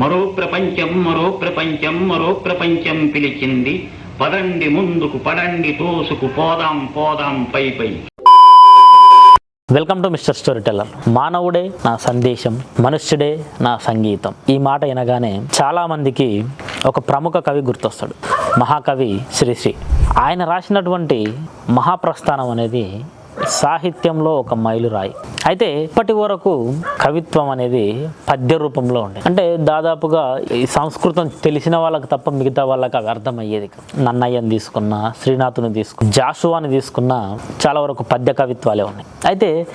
మరో ప్రపంచం మరో ప్రపంచం మరో ప్రపంచం పిలిచింది. పదండి ముందుకు పడండి తోసుకు పోదాం పోదాం bye bye. Welcome to mister story teller మానవుడే నా సందేశం మనుష్యుడే నా సంగీతం. ఈ మాట వినగానే చాలామందికి ఒక ప్రముఖ కవి గుర్తొస్తాడు. మహాకవి శ్రీశ్రీ. ఆయన రాసినటువంటి మహాప్రస్థానం అనేది సాహిత్యంలో ఒక మైలురాయి. అయితే ఇప్పటి వరకు కవిత్వం అనేది పద్య రూపంలో ఉండే. అంటే దాదాపుగా ఈ సంస్కృతం తెలిసిన వాళ్ళకి తప్ప మిగతా వాళ్ళకి అవి అర్థమయ్యేది నన్నయ్యని తీసుకున్న శ్రీనాథుని తీసుకు జాషువాని తీసుకున్న చాలా వరకు పద్య కవిత్వాలే ఉన్నాయి. అయితే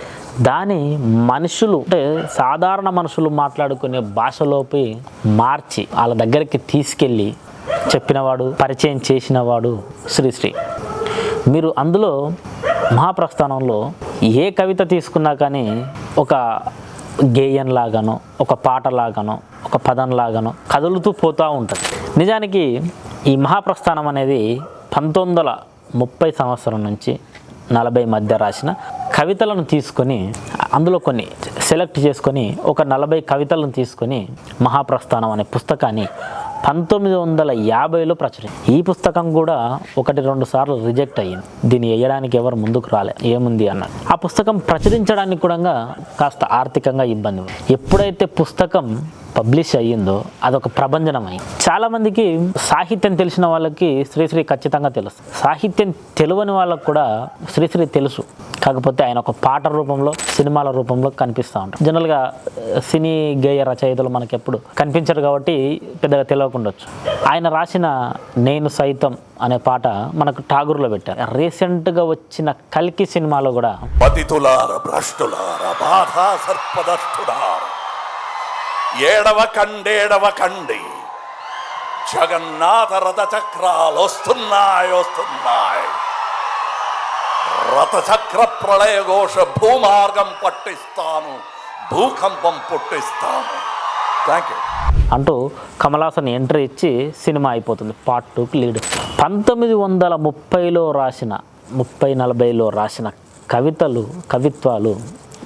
దాని మనుషులు అంటే సాధారణ మనుషులు మాట్లాడుకునే భాషలోపి మార్చి వాళ్ళ దగ్గరికి తీసుకెళ్ళి చెప్పినవాడు పరిచయం చేసినవాడు శ్రీశ్రీ. మీరు అందులో మహాప్రస్థానంలో ఏ కవిత తీసుకున్నా కానీ ఒక గేయంలాగానో ఒక పాటలాగానో ఒక పదం లాగానో కదులుతూ పోతూ ఉంటుంది. నిజానికి ఈ మహాప్రస్థానం అనేది పంతొమ్మిది వందల ముప్పై సంవత్సరం నుంచి నలభై మధ్య రాసిన కవితలను తీసుకొని అందులో కొన్ని సెలెక్ట్ చేసుకొని ఒక నలభై కవితలను తీసుకొని మహాప్రస్థానం అనే పుస్తకాన్ని పంతొమ్మిది వందల యాభైలో ప్రచురించింది ఈ పుస్తకం కూడా ఒకటి రెండు సార్లు రిజెక్ట్ అయ్యింది. దీన్ని వేయడానికి ఎవరు ముందుకు రాలే. ఏముంది అన్నాడు ఆ పుస్తకం ప్రచురించడానికి కూడా కాస్త ఆర్థికంగా ఇబ్బంది ఉంది. ఎప్పుడైతే పుస్తకం పబ్లిష్ అయ్యిందో అదొక ప్రబంధనమై చాలామందికి సాహిత్యం తెలిసిన వాళ్ళకి శ్రీశ్రీ ఖచ్చితంగా తెలుసు. సాహిత్యం తెలియని వాళ్ళకు కూడా శ్రీశ్రీ తెలుసు. కాకపోతే ఆయన ఒక పాట రూపంలో సినిమాల రూపంలో కనిపిస్తూ ఉంటారు. జనరల్గా సినీ గేయ రచయితలు మనకి ఎప్పుడు కనిపించరు కాబట్టి పెద్దగా తెలియకుండొచ్చు ఆయన రాసిన నేను సైతం అనే పాట మనకు ఠాగూర్లో పెట్టారు. రీసెంట్గా వచ్చిన కల్కి సినిమాలో కూడా పతితులార భ్రష్టులార బాధా సర్పదష్టులార ఏడవ కండేడవ కండి. జగన్నాథ రథ చక్రాలు వస్తున్నాయి. వస్తున్నాయి రథచక్ర ప్రళయ ఘోష భూమార్గం పట్టిస్తాను భూకంపం పుట్టిస్తాను. థ్యాంక్ యూ అంటూ కమలాసన్ ఎంట్రీ ఇచ్చి సినిమా అయిపోతుంది. పార్ట్ టూకి లీడ్. పంతొమ్మిది వందల ముప్పైలో రాసిన ముప్పై నలభైలో రాసిన కవితలు కవిత్వాలు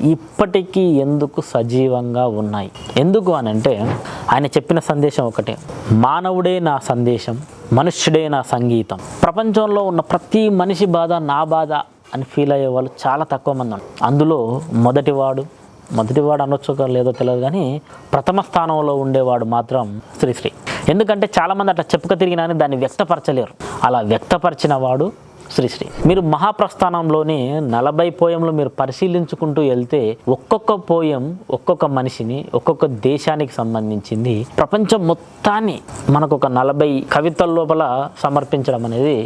ఇప్పటికీ ఎందుకు సజీవంగా ఉన్నాయి? ఎందుకు అని అంటే ఆయన చెప్పిన సందేశం ఒకటే. మానవుడే నా సందేశం మనుష్యుడే నా సంగీతం. ప్రపంచంలో ఉన్న ప్రతి మనిషి బాధ నా బాధ అని ఫీల్ అయ్యే వాళ్ళు చాలా తక్కువ మంది ఉన్నారు. అందులో మొదటివాడు మొదటివాడు అనొచ్చు లేదో తెలియదు కానీ ప్రథమ స్థానంలో ఉండేవాడు మాత్రం శ్రీశ్రీ. ఎందుకంటే చాలామంది అట్లా చెప్పుక తిరిగినా దాన్ని వ్యక్తపరచలేరు. అలా వ్యక్తపరిచిన వాడు శ్రీశ్రీ. మీరు మహాప్రస్థానంలోని నలభై పోయంలో మీరు పరిశీలించుకుంటూ వెళ్తే ఒక్కొక్క పోయం ఒక్కొక్క మనిషిని ఒక్కొక్క దేశానికి సంబంధించింది. ప్రపంచం మొత్తాన్ని మనకు ఒక నలభై కవితల లోపల సమర్పించడం అనేది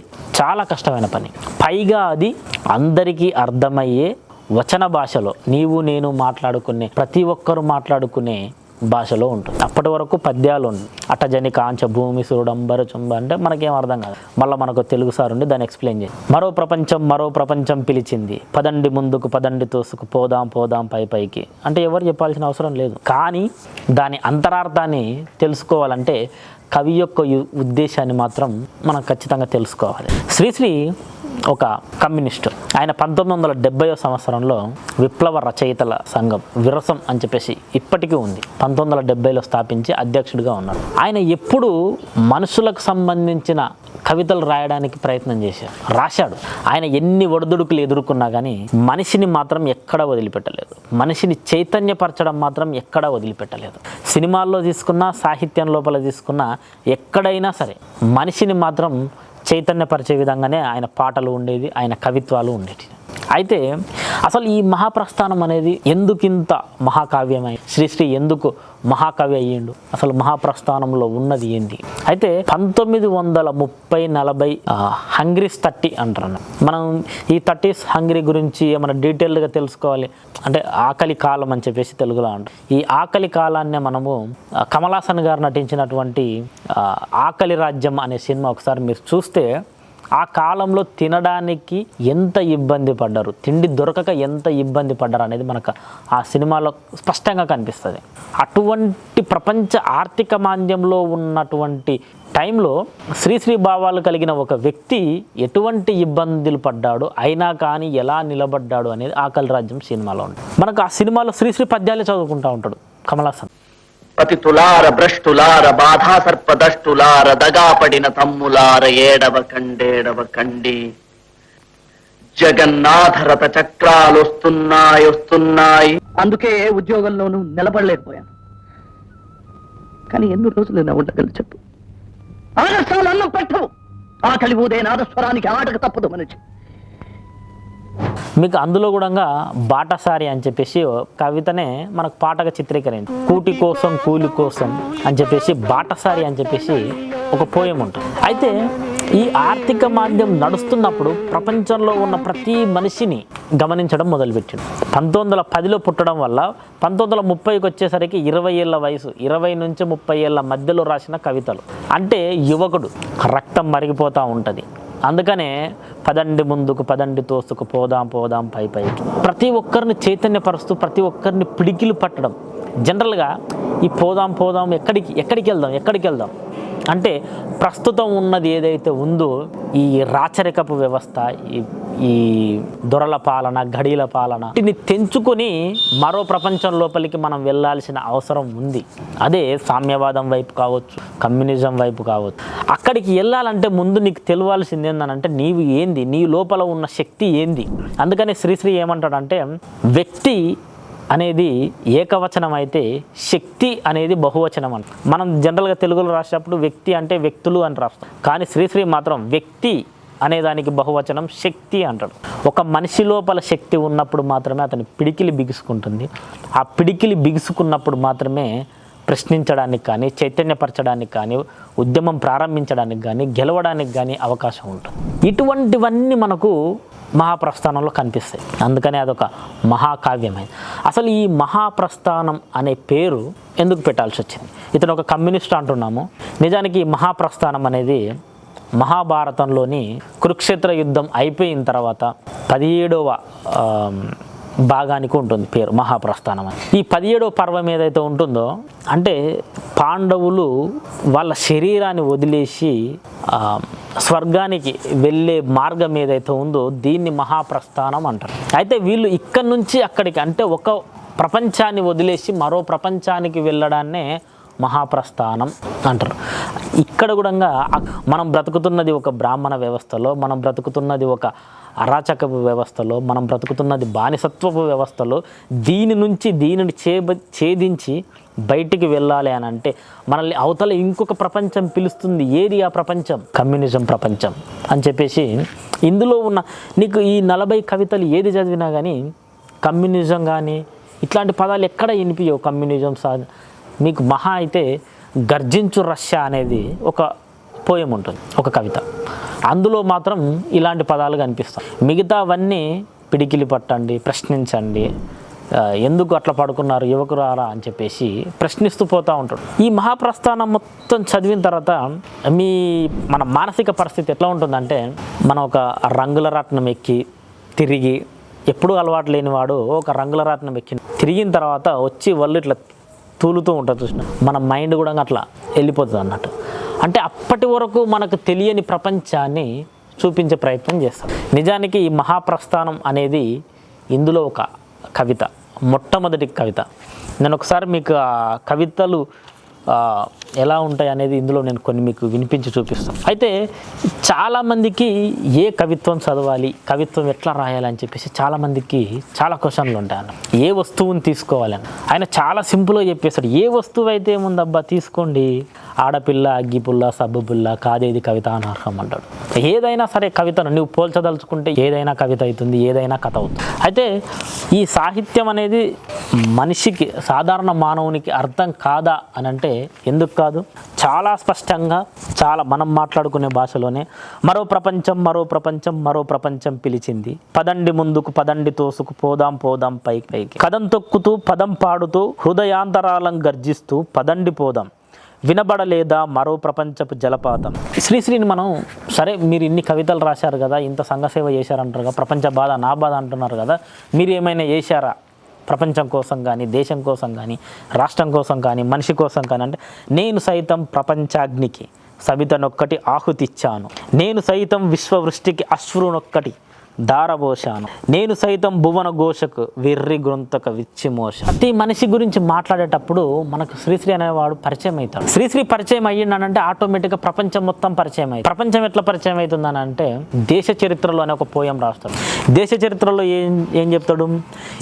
చాలా కష్టమైన పని. పైగా అది అందరికీ అర్థమయ్యే వచన భాషలో నీవు నేను మాట్లాడుకునే ప్రతి ఒక్కరు మాట్లాడుకునే భాషలో ఉంటుంది. అప్పటి వరకు పద్యాలు ఉంది అటజని కాంచ భూమి సురుడంబర చుంబ అంటే మనకేం అర్థం కాదు. మళ్ళీ మనకు తెలుగు సార్ ఉండి దాన్ని ఎక్స్ప్లెయిన్ చేయి. మరో ప్రపంచం మరో ప్రపంచం పిలిచింది. పదండి ముందుకు పదండి తోసుకు పోదాం పోదాం పై పైకి. అంటే ఎవరు చెప్పాల్సిన అవసరం లేదు. కానీ దాని అంతరార్థాన్ని తెలుసుకోవాలంటే కవి యొక్క ఉద్దేశాన్ని మాత్రం మనం ఖచ్చితంగా తెలుసుకోవాలి. శ్రీశ్రీ ఒక కమ్యూనిస్టు. ఆయన పంతొమ్మిది వందల డెబ్బైవ సంవత్సరంలో విప్లవ రచయితల సంఘం విరసం అని చెప్పేసి ఇప్పటికీ ఉంది. పంతొమ్మిది వందల డెబ్బైలో స్థాపించి అధ్యక్షుడిగా ఉన్నాడు ఆయన ఎప్పుడు మనుషులకు సంబంధించిన కవితలు రాయడానికి ప్రయత్నం చేశారు. రాశాడు. ఆయన ఎన్ని ఒడిదుడుకులు ఎదుర్కొన్నా కానీ మనిషిని మాత్రం ఎక్కడా వదిలిపెట్టలేదు. మనిషిని చైతన్యపరచడం మాత్రం ఎక్కడా వదిలిపెట్టలేదు. సినిమాల్లో తీసుకున్నా సాహిత్యం లోపల తీసుకున్నా ఎక్కడైనా సరే మనిషిని మాత్రం చైతన్యపరిచే విధంగానే ఆయన పాటలు ఉండేవి ఆయన కవిత్వాలు ఉండేవి అయితే అసలు ఈ మహాప్రస్థానం అనేది ఎందుకింత మహాకావ్యమై శ్రీశ్రీ ఎందుకు మహాకవి అయ్యిండు. అసలు మహాప్రస్థానంలో ఉన్నది ఏంటి? అయితే పంతొమ్మిది వందల ముప్పై నలభై హంగ్రీస్ థర్టీ అంటారు మనం ఈ థర్టీస్ హంగ్రీ గురించి ఏమైనా డీటెయిల్డ్గా తెలుసుకోవాలి? అంటే ఆకలి కాలం అని చెప్పేసి తెలుగులో అంటారు. ఈ ఆకలి కాలాన్నే మనము కమలాసన్ గారు నటించినటువంటి ఆకలి రాజ్యం అనే సినిమా ఒకసారి మీరు చూస్తే ఆ కాలంలో తినడానికి ఎంత ఇబ్బంది పడ్డారు? తిండి దొరకక ఎంత ఇబ్బంది పడ్డారు అనేది మనకు ఆ సినిమాలో స్పష్టంగా కనిపిస్తుంది. అటువంటి ప్రపంచ ఆర్థిక మాంద్యంలో ఉన్నటువంటి టైంలో శ్రీశ్రీ భావాలు కలిగిన ఒక వ్యక్తి ఎటువంటి ఇబ్బందులు పడ్డాడు? అయినా కానీ ఎలా నిలబడ్డాడు అనేది ఆకలి రాజ్యం సినిమాలో ఉంటుంది. మనకు ఆ సినిమాలో శ్రీశ్రీ పద్యాలే చదువుకుంటూ ఉంటాడు కమలాసన్. పతితులార భ్రష్టులార బాధా సర్పదష్టులార దగాపడిన తమ్ములార ఏడవ కండేడవ కండి. జగన్నాథ రథ చక్రాలు వస్తున్నాయి. వస్తున్నాయి అందుకే ఏ ఉద్యోగంలోనూ నిలబడలేకపోయాను. కానీ ఎన్ని రోజులు నా ఉండగలను చెప్పు? ఆలస్యాలు అన్నం పెట్టవు. ఆకలి ఊదే నాదస్వరానికి ఆటకు తప్పదు మనిషి. మీకు అందులో కూడా బాటసారి అని చెప్పేసి కవితనే మనకు పాటగా చిత్రీకరించింది. కూటి కోసం కూలి కోసం అని చెప్పేసి బాటసారి అని చెప్పేసి ఒక పోయం ఉంటుంది. అయితే ఈ ఆర్థిక మాధ్యం నడుస్తున్నప్పుడు ప్రపంచంలో ఉన్న ప్రతి మనిషిని గమనించడం మొదలుపెట్టింది. పంతొమ్మిది వందల పదిలో పుట్టడం వల్ల పంతొమ్మిది వందల ముప్పైకి వచ్చేసరికి ఇరవై ఏళ్ళ వయసు ఇరవై నుంచి ముప్పై ఏళ్ళ మధ్యలో రాసిన కవితలు. అంటే యువకుడు రక్తం మరిగిపోతూ ఉంటుంది. అందుకనే పదండి ముందుకు పదండి తోసుకు పోదాం పోదాం పై పైకి. ప్రతి ఒక్కరిని చైతన్యపరుస్తూ ప్రతి ఒక్కరిని పిడికిలు పట్టడం. జనరల్గా ఈ పోదాం పోదాం ఎక్కడికి ఎక్కడికి వెళ్దాం ఎక్కడికి వెళ్దాం? అంటే ప్రస్తుతం ఉన్నది ఏదైతే ఉందో ఈ రాచరికపు వ్యవస్థ ఈ ఈ దొరల పాలన ఘడీల పాలన వీటిని తెంచుకొని మరో ప్రపంచం లోపలికి మనం వెళ్ళాల్సిన అవసరం ఉంది. అదే సామ్యవాదం వైపు కావచ్చు కమ్యూనిజం వైపు కావచ్చు. అక్కడికి వెళ్ళాలంటే ముందు నీకు తెలియాల్సింది ఏందనంటే నీవు ఏంది నీ లోపల ఉన్న శక్తి ఏంది? అందుకని శ్రీశ్రీ ఏమంటాడంటే వ్యక్తి అనేది ఏకవచనం అయితే శక్తి అనేది బహువచనం అంట మనం జనరల్గా తెలుగులో రాసేటప్పుడు వ్యక్తి అంటే వ్యక్తులు అని రాస్తాం. కానీ శ్రీశ్రీ మాత్రం వ్యక్తి అనే దానికి బహువచనం శక్తి అంటాడు. ఒక మనిషి లోపల శక్తి ఉన్నప్పుడు మాత్రమే అతని పిడికిలి బిగుసుకుంటుంది. ఆ పిడికిలి బిగుసుకున్నప్పుడు మాత్రమే ప్రశ్నించడానికి కానీ చైతన్యపరచడానికి కానీ ఉద్యమం ప్రారంభించడానికి కానీ గెలవడానికి కానీ అవకాశం ఉంటుంది. ఇటువంటివన్నీ మనకు మహాప్రస్థానంలో కనిపిస్తాయి. అందుకని అదొక మహాకావ్యమైంది అసలు ఈ మహాప్రస్థానం అనే పేరు ఎందుకు పెట్టాల్సి వచ్చింది? ఇతను ఒక కమ్యూనిస్ట్ అంటున్నాము. నిజానికి ఈ మహాప్రస్థానం అనేది మహాభారతంలోని కురుక్షేత్ర యుద్ధం అయిపోయిన తర్వాత పదిహేడవ భాగానికి ఉంటుంది పేరు మహాప్రస్థానం అని. ఈ పదిహేడవ పర్వం ఏదైతే ఉంటుందో అంటే పాండవులు వాళ్ళ శరీరాన్ని వదిలేసి స్వర్గానికి వెళ్ళే మార్గం ఏదైతే ఉందో దీన్ని మహాప్రస్థానం అంటారు. అయితే వీళ్ళు ఇక్కడి నుంచి అక్కడికి అంటే ఒక ప్రపంచాన్ని వదిలేసి మరో ప్రపంచానికి వెళ్ళడాన్నే మహాప్రస్థానం అంటారు. ఇక్కడ కూడా మనం బ్రతుకుతున్నది ఒక బ్రాహ్మణ వ్యవస్థలో మనం బ్రతుకుతున్నది ఒక అరాచకపు వ్యవస్థలో మనం బ్రతుకుతున్నది బానిసత్వపు వ్యవస్థలో దీని నుంచి దీనిని చేబ ఛేదించి బయటికి వెళ్ళాలి అని అంటే మనల్ని అవతల ఇంకొక ప్రపంచం పిలుస్తుంది. ఏది ఆ ప్రపంచం? కమ్యూనిజం ప్రపంచం అని చెప్పేసి ఇందులో ఉన్న నీకు ఈ నలభై కవితలు ఏది చదివినా కానీ కమ్యూనిజం కానీ ఇట్లాంటి పదాలు ఎక్కడ వినిపించవు కమ్యూనిజం సా మీకు మహా అయితే గర్జించు రష్యా అనేది ఒక పోయం ఉంటుంది ఒక కవిత. అందులో మాత్రం ఇలాంటి పదాలు కనిపిస్తాయి. మిగతావన్నీ పిడికిలి పట్టండి ప్రశ్నించండి ఎందుకు అట్లా పడుకున్నారు యువకురారా అని చెప్పేసి ప్రశ్నిస్తూ పోతూ ఉంటాడు. ఈ మహాప్రస్థానం మొత్తం చదివిన తర్వాత మీ మన మానసిక పరిస్థితి ఎట్లా ఉంటుందంటే మనం ఒక రంగుల రత్నం ఎక్కి తిరిగి ఎప్పుడూ అలవాటు లేనివాడు ఒక రంగుల రత్నం ఎక్కి తిరిగిన తర్వాత వచ్చి వాళ్ళు ఇట్లా తూలుతూ ఉంటుంది చూసిన. మన మైండ్ కూడా అట్లా వెళ్ళిపోతుంది అన్నట్టు. అంటే అప్పటి వరకు మనకు తెలియని ప్రపంచాన్ని చూపించే ప్రయత్నం చేస్తాం. నిజానికి ఈ మహాప్రస్థానం అనేది ఇందులో ఒక కవిత మొట్టమొదటి కవిత. నేను ఒకసారి మీకు కవితలు ఎలా ఉంటాయి అనేది ఇందులో నేను కొన్ని మీకు వినిపించి చూపిస్తాను. అయితే చాలామందికి ఏ కవిత్వం చదవాలి కవిత్వం ఎట్లా రాయాలి అని చెప్పేసి చాలామందికి చాలా క్వశ్చన్లు ఉంటాయి అన్న. ఏ వస్తువుని తీసుకోవాలని. ఆయన చాలా సింపుల్గా చెప్పేస్తాడు ఏ వస్తువు అయితే ఏముందబ్బా తీసుకోండి ఆడపిల్ల అగ్గిపుల్ల సబ్బుపుల్ల కాదేది కవిత అనర్హం అంటాడు. ఏదైనా సరే కవితను నువ్వు పోల్చదలుచుకుంటే ఏదైనా కవిత అవుతుంది ఏదైనా కథ అవుతుంది. అయితే ఈ సాహిత్యం అనేది మనిషికి సాధారణ మానవునికి అర్థం కాదా అని అంటే ఎందుకు కాదు? చాలా స్పష్టంగా చాలా మనం మాట్లాడుకునే భాషలోనే మరో ప్రపంచం మరో ప్రపంచం మరో ప్రపంచం పిలిచింది. పదండి ముందుకు పదండి తోసుకు పోదాం పోదాం పైకి పైకి. కదం తొక్కుతూ పదం పాడుతూ హృదయాంతరాలం గర్జిస్తూ పదండి పోదాం. వినబడలేదా మరో ప్రపంచపు జలపాతం? శ్రీశ్రీని మనం సరే మీరు ఇన్ని కవితలు రాశారు కదా ఇంత సంఘసేవ చేశారంటారు కదా ప్రపంచ బాధ నా బాధ అంటున్నారు కదా మీరు ఏమైనా చేశారా? ప్రపంచం కోసం కానీ దేశం కోసం కానీ రాష్ట్రం కోసం కానీ మనిషి కోసం కానీ అంటే నేను సైతం ప్రపంచాగ్నికి సవితనొక్కటి ఆహుతిచ్చాను. నేను సైతం విశ్వవృష్టికి అశ్రునొక్కటి దారబోశాను. నేను సైతం భువన ఘోషకు విర్రి గ్రొంతక విచ్చిమోష ప్రతి మనిషి గురించి మాట్లాడేటప్పుడు మనకు శ్రీశ్రీ అనేవాడు పరిచయం అవుతాడు. శ్రీశ్రీ పరిచయం అయ్యిండనంటే ఆటోమేటిక్గా ప్రపంచం మొత్తం పరిచయం అయ్యింది ప్రపంచం ఎట్లా పరిచయం అవుతుందని అంటే దేశ చరిత్రలో అనే ఒక పోయం రాస్తాడు. దేశ చరిత్రలో ఏం ఏం చెప్తాడు?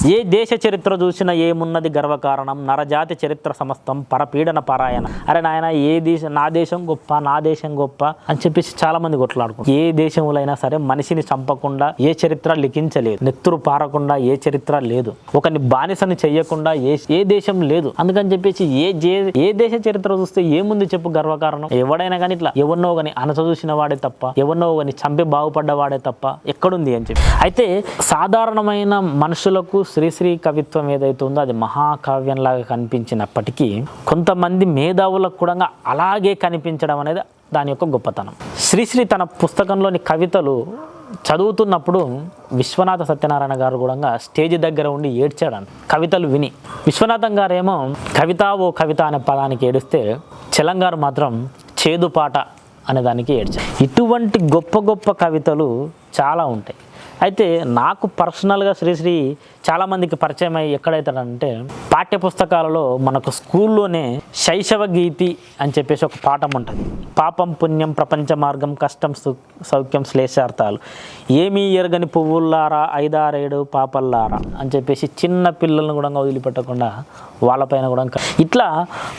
ఏ దేశ చరిత్ర చూసినా ఏమున్నది గర్వకారణం? నరజాతి చరిత్ర సమస్తం పరపీడన పారాయణ. అరే నాయన ఏ దేశం నా దేశం గొప్ప నా దేశం గొప్ప అని చెప్పేసి చాలా మంది కొట్లాడుకుంటారు. ఏ దేశంలో అయినా సరే మనిషిని చంపకుండా ఏ చరిత్ర లిఖించలేదు. నెత్తురు పారకుండా ఏ చరిత్ర లేదు. ఒకని బానిసని చెయ్యకుండా ఏ ఏ దేశం లేదు. అందుకని చెప్పేసి ఏ జే ఏ దేశ చరిత్ర చూస్తే ఏముంది చెప్పు గర్వకారణం? ఎవడైనా కానీ ఇట్లా ఎవరినో కానీ అనచ వాడే తప్ప ఎవరినో కానీ చంపి బాగుపడ్డవాడే తప్ప ఎక్కడుంది అని చెప్పి. అయితే సాధారణమైన మనుషులకు శ్రీశ్రీ కవిత్వం ఏదైతే ఉందో అది మహాకావ్యంలాగా కనిపించినప్పటికీ కొంతమంది మేధావులకు కూడా అలాగే కనిపించడం అనేది దాని యొక్క గొప్పతనం. శ్రీశ్రీ తన పుస్తకంలోని కవితలు చదువుతున్నప్పుడు విశ్వనాథ సత్యనారాయణ గారు కూడా స్టేజ్ దగ్గర ఉండి ఏడ్చాడు కవితలు విని. విశ్వనాథం గారేమో కవిత ఓ కవిత అనే పదానికి ఏడిస్తే చెలంగారు మాత్రం చేదు పాట అనే దానికి ఏడ్చారు. ఇటువంటి గొప్ప గొప్ప కవితలు చాలా ఉంటాయి. అయితే నాకు పర్సనల్గా శ్రీశ్రీ చాలామందికి పరిచయం అయ్యి ఎక్కడైతాడంటే పాఠ్య పుస్తకాలలో మనకు స్కూల్లోనే శైశవ గీతి అని చెప్పేసి ఒక పాఠం ఉంటుంది. పాపం పుణ్యం ప్రపంచ మార్గం కష్టం సౌఖ్యం శ్లేషార్థాలు. ఏమీ ఎరగని పువ్వుల్లారా ఐదారేడు పాపల్లారా అని చెప్పేసి చిన్న పిల్లలను కూడా వదిలిపెట్టకుండా వాళ్ళపైన కూడా ఇట్లా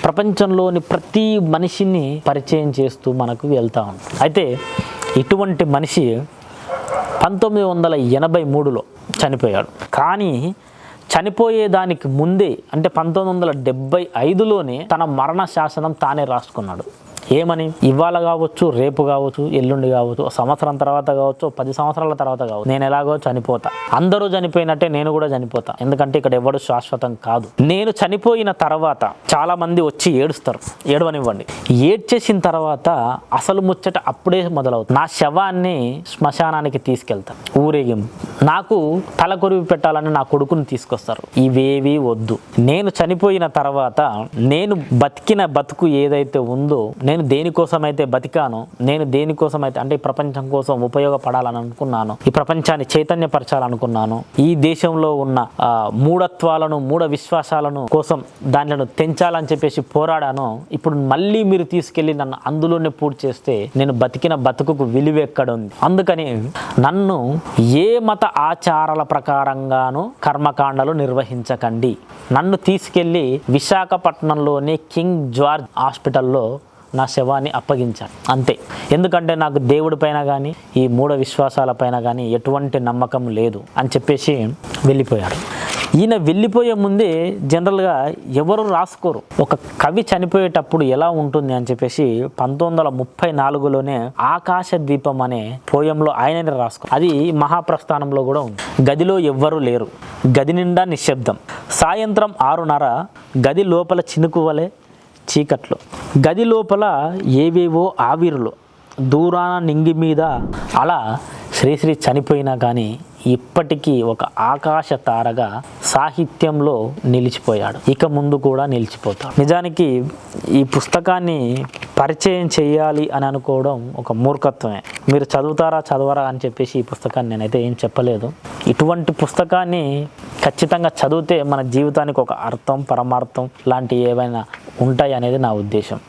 ప్రపంచంలోని ప్రతి మనిషిని పరిచయం చేస్తూ మనకు వెళ్తూ ఉంటాం. అయితే ఇటువంటి మనిషి పంతొమ్మిది వందల ఎనభై మూడులో చనిపోయాడు. కానీ చనిపోయేదానికి ముందే అంటే పంతొమ్మిది వందల డెబ్బై ఐదులోనే తన మరణ శాసనం తానే రాసుకున్నాడు. ఏమని? ఇవాళ కావచ్చు రేపు కావచ్చు ఎల్లుండి కావచ్చు సంవత్సరం తర్వాత కావచ్చు పది సంవత్సరాల తర్వాత కావచ్చు. నేను ఎలాగో చనిపోతా. అందరూ చనిపోయినట్టే నేను కూడా చనిపోతా. ఎందుకంటే ఇక్కడ ఎవడు శాశ్వతం కాదు. నేను చనిపోయిన తర్వాత చాలా మంది వచ్చి ఏడుస్తారు. ఏడవనివ్వండి. ఏడ్చేసిన తర్వాత అసలు ముచ్చట అప్పుడే మొదలవుతుంది. నా శవాన్ని శ్మశానానికి తీసుకెళ్తాను ఊరేగింపు. నాకు తల కొరివి పెట్టాలని నా కొడుకుని తీసుకొస్తారు. ఇవేవి వద్దు. నేను చనిపోయిన తర్వాత నేను బతికిన బతుకు ఏదైతే ఉందో నేను దేనికోసం అయితే బతికాను నేను దేనికోసం అయితే అంటే ఈ ప్రపంచం కోసం ఉపయోగపడాలని అనుకున్నాను ఈ ప్రపంచాన్ని చైతన్యపరచాలనుకున్నాను ఈ దేశంలో ఉన్న మూఢత్వాలను మూఢ విశ్వాసాలను కోసం దానిలను తెంచాలని చెప్పేసి పోరాడాను ఇప్పుడు మళ్ళీ మీరు తీసుకెళ్ళి నన్ను అందులోనే పూర్తి చేస్తే నేను బతికిన బతుకుకు విలువ ఎక్కడ ఉంది అందుకని నన్ను ఏ మత ఆచారాల ప్రకారంగాను కర్మకాండలు నిర్వహించకండి. నన్ను తీసుకెళ్ళి విశాఖపట్నంలోని కింగ్ జార్జ్ హాస్పిటల్లో నా శవాన్ని అప్పగించాను. అంతే. ఎందుకంటే నాకు దేవుడి పైన కానీ ఈ మూఢ విశ్వాసాల పైన కానీ ఎటువంటి నమ్మకం లేదు అని చెప్పేసి వెళ్ళిపోయాడు. ఈయన వెళ్ళిపోయే ముందే జనరల్గా ఎవరు రాసుకోరు. ఒక కవి చనిపోయేటప్పుడు ఎలా ఉంటుంది అని చెప్పేసి పంతొమ్మిది వందల ముప్పై నాలుగులోనే ఆకాశ దీపం అనే పోయంలో ఆయననే రాసుకో అది మహాప్రస్థానంలో కూడా ఉంది. గదిలో ఎవ్వరూ లేరు. గది నిండా నిశ్శబ్దం. సాయంత్రం ఆరున్నర గది లోపల చినుకు వలె చీకట్లో. గది లోపల ఏవేవో ఆవిరులు దూరాన నింగి మీద అలా శ్రీశ్రీ చనిపోయినా కానీ ఇప్పటికీ ఒక ఆకాశ తారగా సాహిత్యంలో నిలిచిపోయాడు. ఇక ముందు కూడా నిలిచిపోతాడు. నిజానికి ఈ పుస్తకాన్ని పరిచయం చేయాలి అని అనుకోవడం ఒక మూర్ఖత్వమే. మీరు చదువుతారా చదవరా అని చెప్పేసి ఈ పుస్తకాన్ని నేనైతే ఏం చెప్పలేదు. ఇటువంటి పుస్తకాన్ని ఖచ్చితంగా చదివితే మన జీవితానికి ఒక అర్థం పరమార్థం లాంటి ఏవైనా ఉంటాయి అనేది నా ఉద్దేశం.